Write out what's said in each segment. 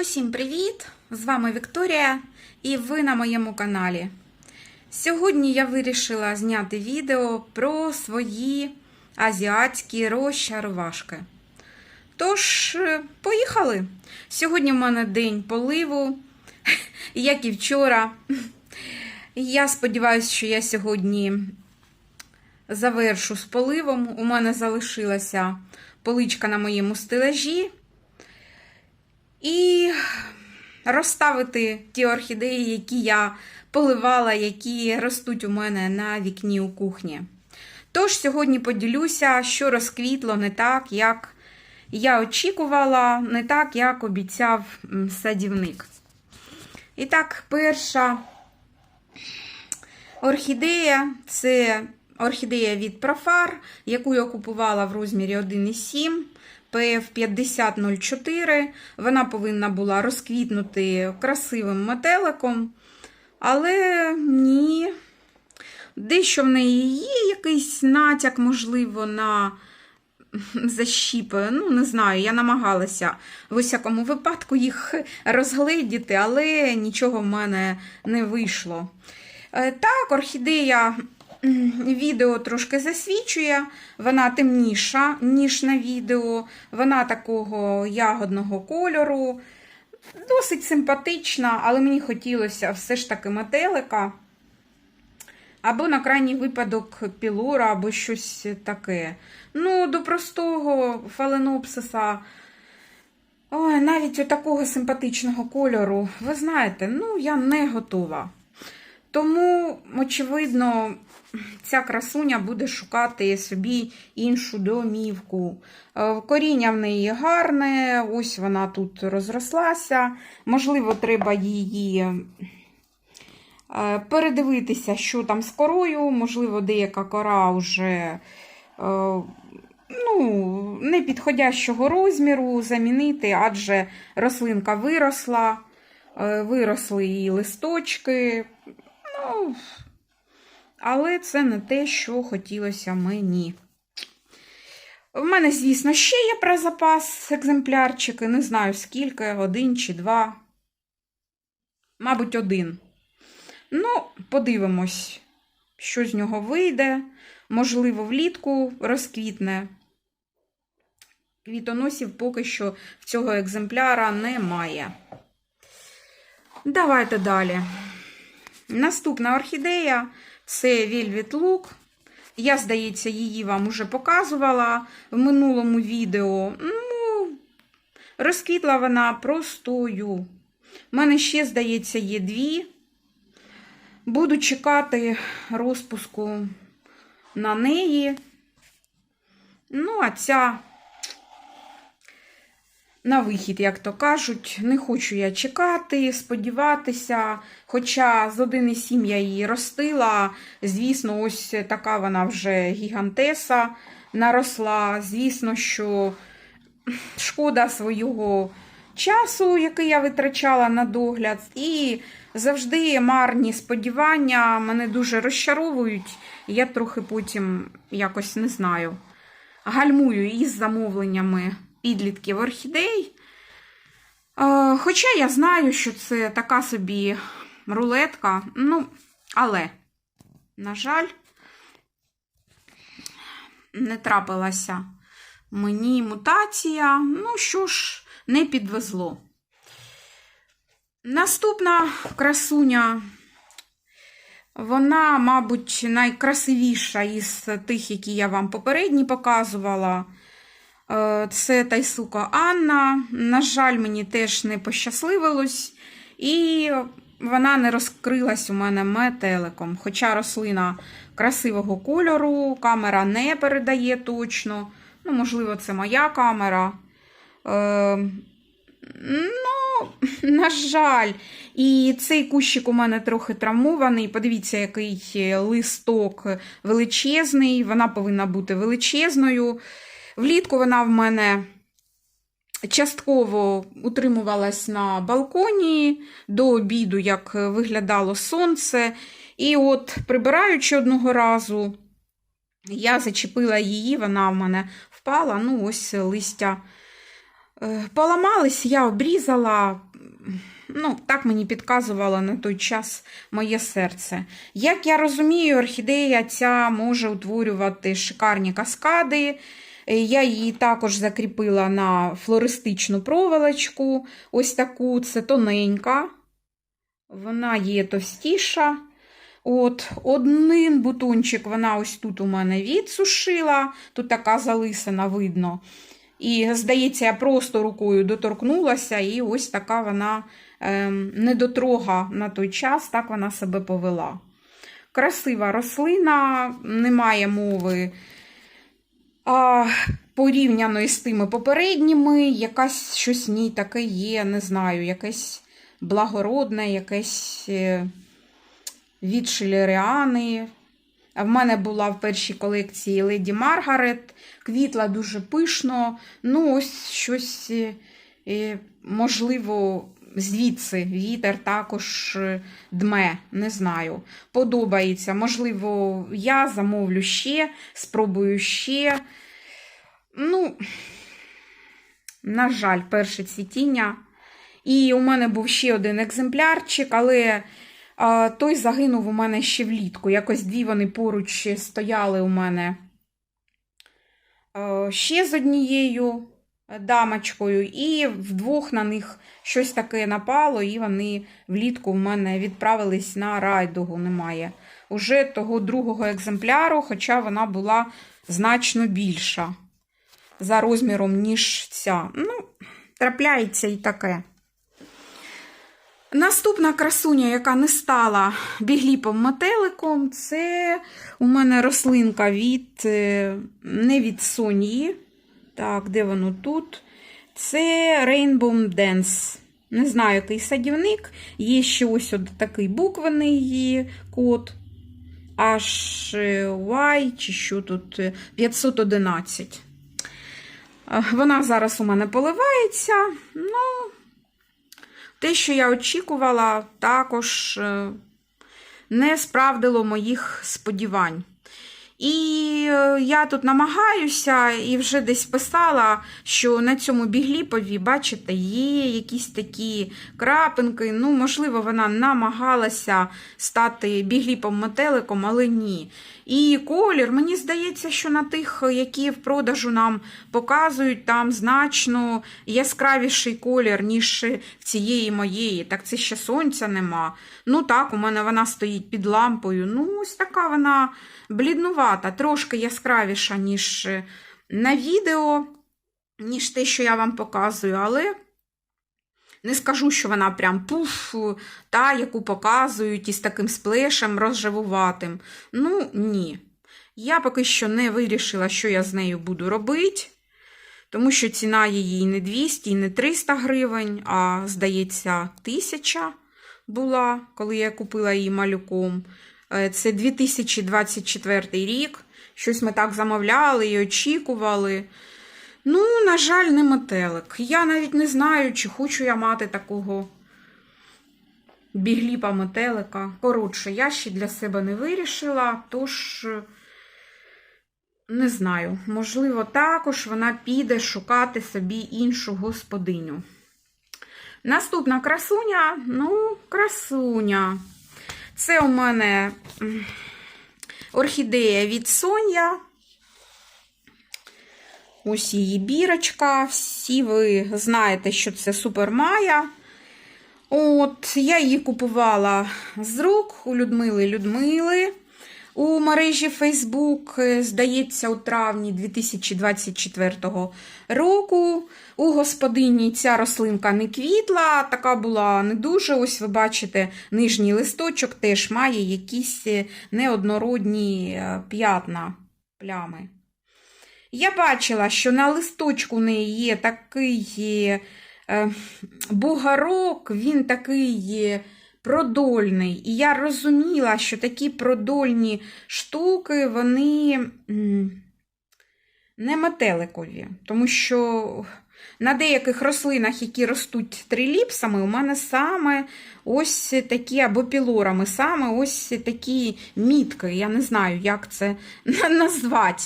Усім привіт! З вами Вікторія і ви на моєму каналі. Сьогодні я вирішила зняти відео про свої азіатські розчарувашки. Тож, е, поїхали! Сьогодні в мене день поливу, як і вчора. Я сподіваюся, що я сьогодні завершу з поливом. У мене залишилася поличка на моєму стелажі. І розставити ті орхідеї, які я поливала, які ростуть у мене на вікні у кухні. Тож сьогодні поділюся, що розквітло не так, як я очікувала, не так, як обіцяв садівник. І так, перша орхідея це орхідея від Профар, яку я купувала в розмірі 1,7. PF5004. Вона повинна була розквітнути красивим метеликом. Але ні. Дещо в неї є якийсь натяк, можливо, на защіпи. Ну, не знаю, я намагалася в усякому випадку їх розгледіти, але нічого в мене не вийшло. Е, Так, орхідея Відео трошки засвічує, вона темніша, ніж на відео, вона такого ягодного кольору. Досить симпатична, але мені хотілося все ж таки метелика. Або на крайній випадок пілора, або щось таке. Ну, до простого фаленопсиса, ой, навіть такого симпатичного кольору, ви знаєте, ну, я не готова. Тому, очевидно, ця красуня буде шукати собі іншу домівку. Е, Коріння в неї гарне, ось вона тут розрослася. Можливо, треба її е, передивитися, що там з корою. Можливо, деяка кора вже е, ну, непідходящого розміру замінити, адже рослинка виросла, виросли її листочки. Але це не те, що хотілося мені. В мене, звісно, ще є про запас екземплярчики, не знаю скільки, один чи два. Мабуть, один. Ну, подивимось, що з нього вийде. Можливо, влітку розквітне. Квітоносів поки що в цього екземпляра немає. Давайте далі. Наступна орхідея це Velvet Look. Я, здається, її вам уже показувала в минулому відео. Ну, розквітла вона простою. У мене ще, здається, є дві. Буду чекати розпуску на неї. Ну, а ця на вихід, як то кажуть, не хочу я чекати, сподіватися. Хоча з 1,7 я її ростила. Звісно, ось така вона вже гігантеса наросла. Звісно, що шкода свого часу, який я витрачала на догляд. І завжди марні сподівання мене дуже розчаровують. Я трохи потім якось не знаю. Гальмую із замовленнями підлітків орхідей. Е, Хоча я знаю, що це така собі рулетка, ну, але, на жаль, не трапилася мені мутація. Ну що ж, не підвезло. Наступна красуня, вона, мабуть, найкрасивіша із тих, які я вам попередні показувала. Е, Це Тайсука Анна. На жаль, мені теж не пощасливилось. І вона не розкрилась у мене метеликом. Хоча рослина красивого кольору, камера не передає точно. Ну, можливо, це моя камера. Е, Ну, на жаль, і цей кущик у мене трохи травмований. Подивіться, який листок величезний. Вона повинна бути величезною. Влітку вона в мене частково утримувалась на балконі до обіду, як виглядало сонце. І от, прибираючи одного разу, я зачепила її, вона в мене впала. Ну, ось листя Е, Поламались, я обрізала. Ну, так мені підказувало на той час моє серце. Як я розумію, орхідея ця може утворювати шикарні каскади. Е, Я її також закріпила на флористичну проволочку. Ось таку, це тоненька. Вона є товстіша. От, один бутончик вона ось тут у мене відсушила, тут така залисина видно. І, здається, я просто рукою доторкнулася, і ось така вона ем, недотрога на той час, так вона себе повела. Красива рослина, немає мови а, порівняно з тими попередніми, якась щось ній таке є, не знаю, якесь благородне, якесь е, від Шилеріани. А в мене була в першій колекції Леді Маргарет, квітла дуже пишно. Ну, ось щось, е, е, можливо, звідси вітер також е, дме, не знаю. Подобається. Можливо, я замовлю ще, спробую ще. Ну, на жаль, перше цвітіння. І у мене був ще один екземплярчик, але а, той загинув у мене ще влітку. Якось дві вони поруч стояли у мене а, ще з однією дамочкою, і вдвох на них щось таке напало, і вони влітку в мене відправились на райдугу. Немає. Уже того другого екземпляру, хоча вона була значно більша за розміром, ніж ця. Ну, трапляється і таке. Наступна красуня, яка не стала бігліпом метеликом, це у мене рослинка від е, не від Сонії. Так, де воно тут? Це Rainbow Dance. Не знаю, який садівник. Є ще ось от такий буквений код. HY, чи що тут 511. Е, Вона зараз у мене поливається. Ну, те, що я очікувала, також е, не справдило моїх сподівань. І е, я тут намагаюся і вже десь писала, що на цьому бігліпові, бачите, є якісь такі крапинки. Ну, можливо, вона намагалася стати бігліпом-метеликом, але ні. І колір, мені здається, що на тих, які в продажу нам показують, там значно яскравіший колір, ніж в цієї моєї. Так це ще сонця нема. Ну так, у мене вона стоїть під лампою. Ну, ось така вона бліднувата, трошки яскравіша, ніж на відео, ніж те, що я вам показую, але. Не скажу, що вона прям пуф, та, яку показують із таким сплешем розживуватим. Ну, ні. Я поки що не вирішила, що я з нею буду робити, тому що ціна її не 200, і не 300 гривень, а, здається, 1000 була, коли я купила її малюком. Е, Це 2024 рік. Щось ми так замовляли і очікували. Ну, на жаль, не метелик. Я навіть не знаю, чи хочу я мати такого бігліпа метелика. Коротше, я ще для себе не вирішила, тож е, не знаю. Можливо, також вона піде шукати собі іншу господиню. Наступна красуня, ну, красуня. Це у мене орхідея від Соня. Ось її бірочка. Всі ви знаєте, що це Супермая. От, я її купувала з рук у Людмили Людмили у мережі Facebook, здається, у травні 2024 року. У господині ця рослинка не квітла, така була не дуже. Ось ви бачите, нижній листочок теж має якісь неоднородні е, п'ятна, плями. Я бачила, що на листочку у неї є такий е, бугарок, він такий є продольний. І я розуміла, що такі продольні штуки, вони не метеликові. Тому що на деяких рослинах, які ростуть триліпсами, у мене саме ось такі або пілорами, саме ось такі мітки. Я не знаю, як це назвати.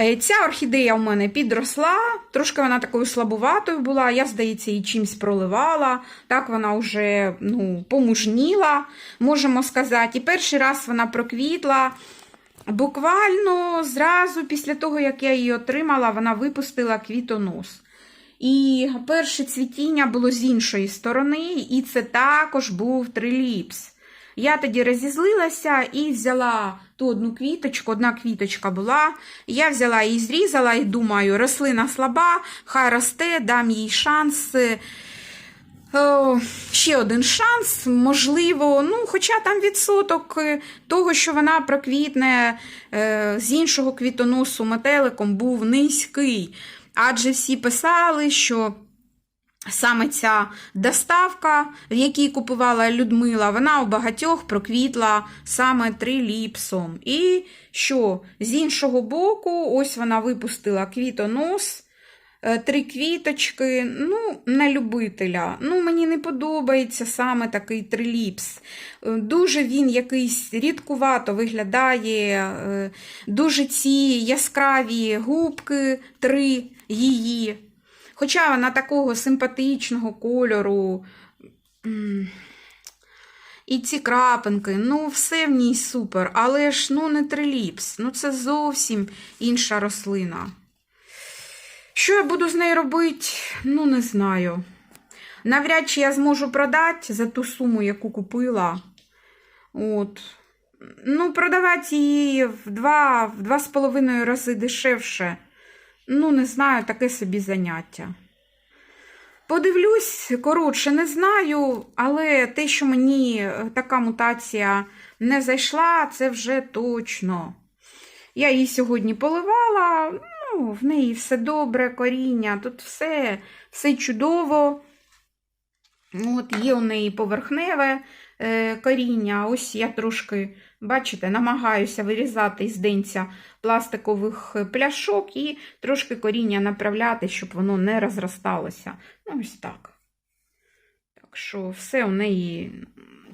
Е, Ця орхідея у мене підросла, трошки вона такою слабуватою була. Я, здається, її чимсь проливала. Так вона вже ну, помужніла, можемо сказати. І перший раз вона проквітла. Буквально зразу після того, як я її отримала, вона випустила квітонос. І перше цвітіння було з іншої сторони, і це також був триліпс. Я тоді розізлилася і взяла ту одну квіточку, одна квіточка була. Я взяла її зрізала і думаю, рослина слаба, хай росте, дам їй шанс. Ще один шанс, можливо, ну, хоча там відсоток е, того, що вона проквітне е, з іншого квітоносу метеликом, був низький. Адже всі писали, що саме ця доставка, в якій купувала Людмила, вона у багатьох проквітла саме триліпсом. І що з іншого боку, ось вона випустила квітонос. Е, Три квіточки, ну, на любителя. Ну, мені не подобається саме такий триліпс. Е, Дуже він якийсь рідкувато виглядає, е, дуже ці яскраві губки, три її. Хоча вона такого симпатичного кольору. І ці крапинки, ну, все в ній супер, але ж ну, не триліпс. Ну, це зовсім інша рослина. Що я буду з нею робити? Ну, не знаю. Навряд чи я зможу продати за ту суму, яку купила. От. Ну, продавати її в два, в два з половиною рази дешевше. Ну, не знаю, таке собі заняття. Подивлюсь, коротше, не знаю, але те, що мені е, така мутація не зайшла, це вже точно. Я її сьогодні поливала, ну, в неї все добре, коріння, тут все, все чудово. От, є у неї поверхневе коріння. Ось я трошки, бачите, намагаюся вирізати із денця пластикових пляшок і трошки коріння направляти, щоб воно не розросталося. Ну, ось так. Так що все у неї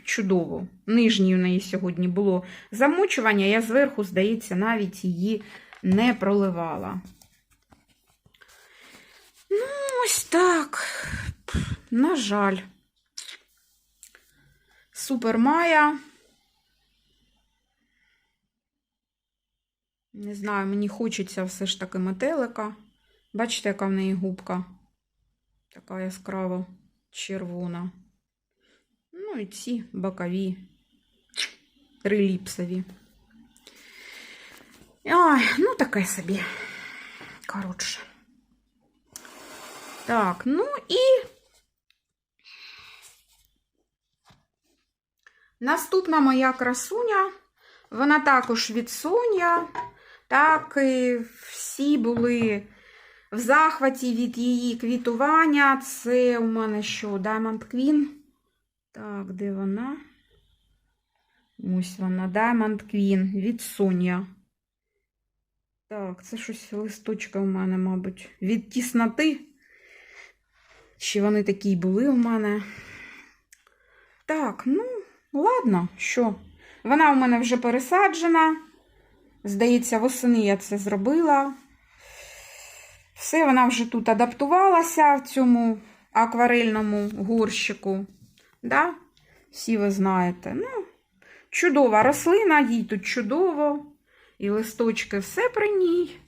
чудово. Нижній у неї сьогодні було замочування, я зверху, здається, навіть її не проливала. Ну, ось так. На жаль. Супер Майя. Не знаю, мені хочеться все ж таки метелика. Бачите, яка в неї губка? Така яскрава червона. Ну і ці бокові, триліпсові. Ой, ну таке собі. Коротше. Так, ну і наступна моя красуня, вона також від Соня. Так, і всі були в захваті від її квітування. Це у мене що, Diamond Queen? Так, де вона? Ось вона, Diamond Queen від Соня. Так, це щось листочка у мене, мабуть, від тісноти. Ще вони такі були у мене. Так, ну, ладно, що? Вона у мене вже пересаджена. Здається, восени я це зробила. Все, вона вже тут адаптувалася в цьому акварельному горщику. Да? Всі ви знаєте. Ну, чудова рослина, їй тут чудово. І листочки, все при ній.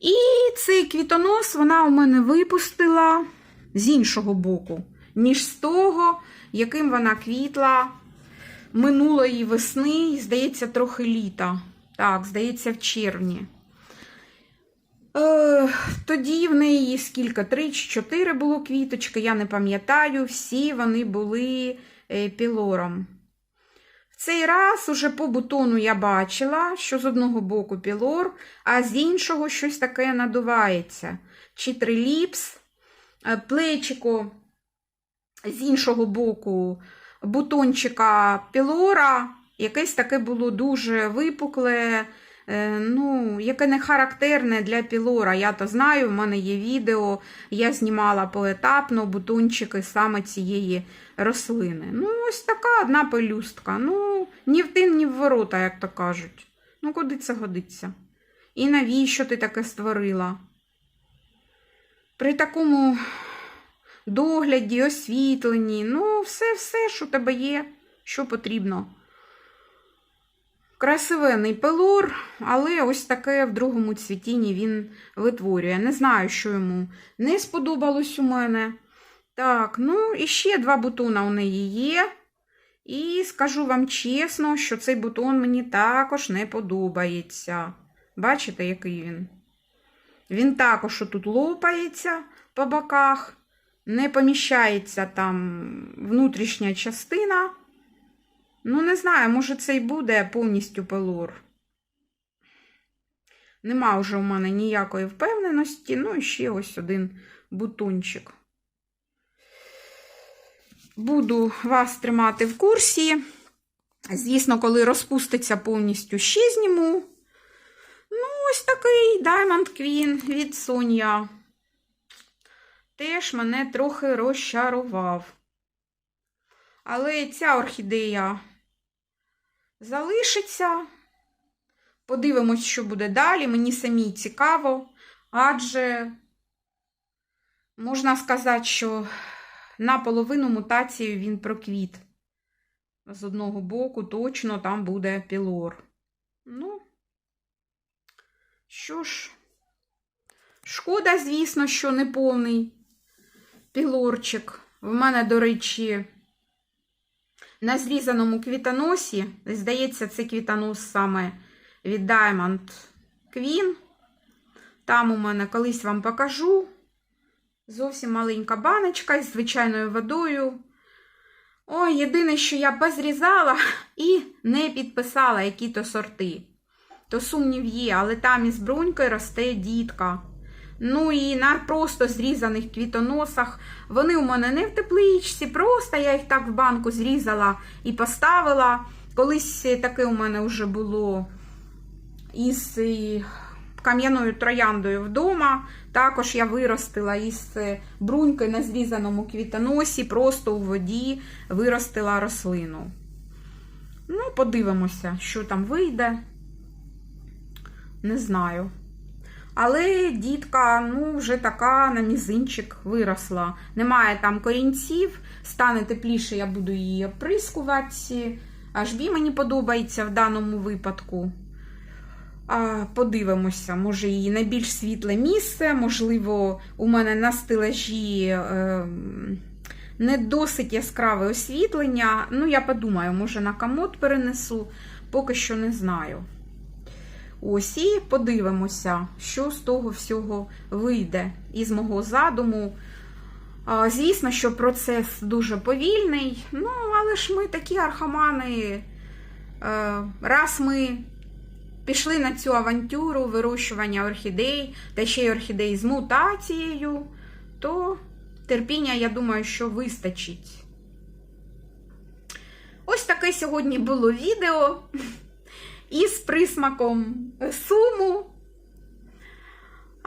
І цей квітонос вона у мене випустила з іншого боку, ніж з того, яким вона квітла минулої весни, здається, трохи літа. Так, здається, в червні. Е, тоді в неї скільки? Три чи чотири було квіточки, я не пам'ятаю, всі вони були е, пілором. В цей раз уже по бутону я бачила, що з одного боку пілор, а з іншого щось таке надувається. Чи триліпс, е, плечико з іншого боку бутончика пілора, якесь таке було дуже випукле, е, ну, яке не характерне для пілора. Я то знаю, в мене є відео, я знімала поетапно бутончики саме цієї рослини. Ну, ось така одна пелюстка. Ну, ні в тин, ні в ворота, як то кажуть. Ну, куди це годиться? І навіщо ти таке створила? При такому догляді, освітленні, ну, все-все, що тебе є, що потрібно. Красивений пелор, але ось таке в другому цвітінні він витворює. Не знаю, що йому не сподобалось у мене. Так, ну і ще два бутона у неї є. І скажу вам чесно, що цей бутон мені також не подобається. Бачите, який він? Він також тут лопається по боках, не поміщається там внутрішня частина. Ну, не знаю, може це й буде повністю пелор. Нема вже у мене ніякої впевненості. Ну, і ще ось один бутончик. Буду вас тримати в курсі. Звісно, коли розпуститься повністю, ще зніму. Ну, ось такий Diamond Queen від Соня. Теж мене трохи розчарував. Але ця орхідея залишиться. Подивимось, що буде далі. Мені самій цікаво, адже можна сказати, що наполовину мутацію він проквіт. З одного боку точно там буде пілор. Ну, що ж, шкода, звісно, що не повний пілорчик. В мене, до речі, на зрізаному квітоносі, здається, це квітонос саме від Diamond Queen. Там у мене колись вам покажу. Зовсім маленька баночка із звичайною водою. Ой, єдине, що я позрізала і не підписала які-то сорти. То сумнів є, але там із брунькою росте дітка. Ну і на просто зрізаних квітоносах. Вони у мене не в тепличці, просто я їх так в банку зрізала і поставила. Колись таке у мене вже було із е, кам'яною трояндою вдома. Також я виростила із е, бруньки на зрізаному квітоносі, просто у воді виростила рослину. Ну, подивимося, що там вийде. Не знаю. Але дітка, ну, вже така на мізинчик виросла. Немає там корінців, стане тепліше, я буду її оприскувати. Аж бі мені подобається в даному випадку. Подивимося, може, її на більш світле місце, можливо, у мене на стелажі е, не досить яскраве освітлення. Ну, я подумаю, може, на комод перенесу, поки що не знаю. Ось і подивимося, що з того всього вийде із мого задуму. Звісно, що процес дуже повільний, ну, але ж ми такі архамани. Е, Раз ми пішли на цю авантюру вирощування орхідей, та ще й орхідей з мутацією, то терпіння, я думаю, що вистачить. Ось таке сьогодні було відео із присмаком суму.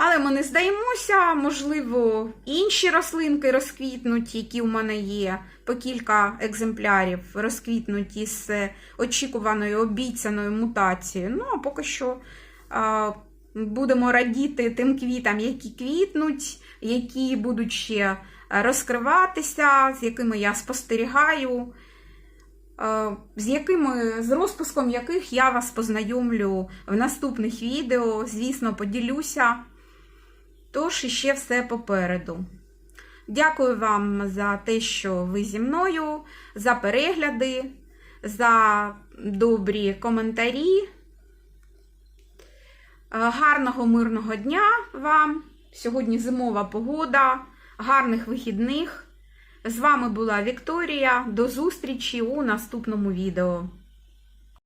Але ми не здаємося, можливо, інші рослинки розквітнуть, які у мене є, по кілька екземплярів розквітнуть із очікуваною обіцяною мутацією. Ну, а поки що а, будемо радіти тим квітам, які квітнуть, які будуть ще розкриватися, з якими я спостерігаю. З якими з розпуском яких я вас познайомлю в наступних відео, звісно, поділюся. Тож іще все попереду. Дякую вам за те, що ви зі мною, за перегляди, за добрі коментарі. Гарного мирного дня вам! Сьогодні зимова погода, гарних вихідних. З вами була Вікторія. До зустрічі у наступному відео.